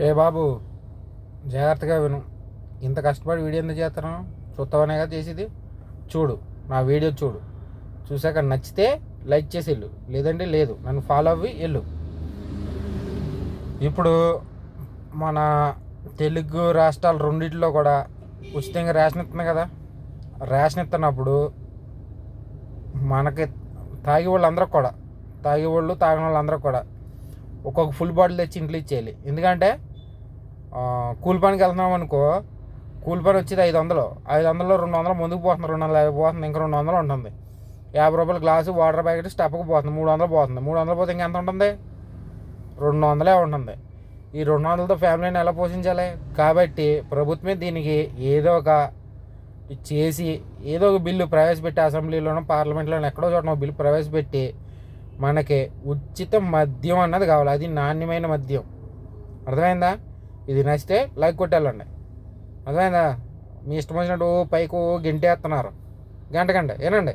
ఏ బాబు జాగ్రత్తగా విను. ఇంత కష్టపడి వీడియో ఎందుకు చేస్తున్నావు? చూస్తావనే కదా చేసేది? చూడు నా వీడియో చూడు. చూసాక నచ్చితే లైక్ చేసి వెళ్ళు. లేదంటే లేదు. నన్ను ఫాలో అవ్వి వెళ్ళు. ఇప్పుడు మన తెలుగు రాష్ట్రాలు రెండిట్లో కూడా ఉచితంగా రేషన్ ఇస్తుంది కదా? రేషన్ ఇస్తున్నప్పుడు మనకి తాగే వాళ్ళందరూ కూడా. తాగి వాళ్ళు తాగిన వాళ్ళందరూ కూడా. ఒక్కొక్క ఫుల్ బాటిల్ తెచ్చి ఇంట్లో ఇచ్చేయాలి. ఎందుకంటే కూలి పనికి వెళ్తున్నాం అనుకో కూలి పని వచ్చేది ఐదు వందలు. ఐదు వందలు రెండు వందలు ముందుకు పోతుంది రెండు వందలు యాభై పోతుంది ఇంకా రెండు వందలు ఉంటుంది. యాభై రూపాయల గ్లాసు వాటర్ ప్యాకెట్ స్టెప్కి పోతుంది మూడు వందలు పోతుంది. మూడు వందలు పోతే ఇంకెంత ఉంటుంది? రెండు వందలే ఉంటుంది. ఈ రెండు వందలతో ఫ్యామిలీని ఎలా పోషించాలి? కాబట్టి ప్రభుత్వమే దీనికి ఏదో ఒక చేసి ఏదో ఒక బిల్లు ప్రవేశపెట్టి అసెంబ్లీలోనో పార్లమెంట్లోనో ఎక్కడో చోట బిల్లు ప్రవేశపెట్టి మనకి ఉచిత మద్యం అన్నది కావాలి. అది నాణ్యమైన మద్యం. అర్థమైందా? ఇది నచ్చితే లైక్ కొట్టేళ్ళండి. అర్థమైందా? మీ ఇష్టం వచ్చినట్టు పైకి గంటేస్తున్నారు గంట గంట. ఏనండి?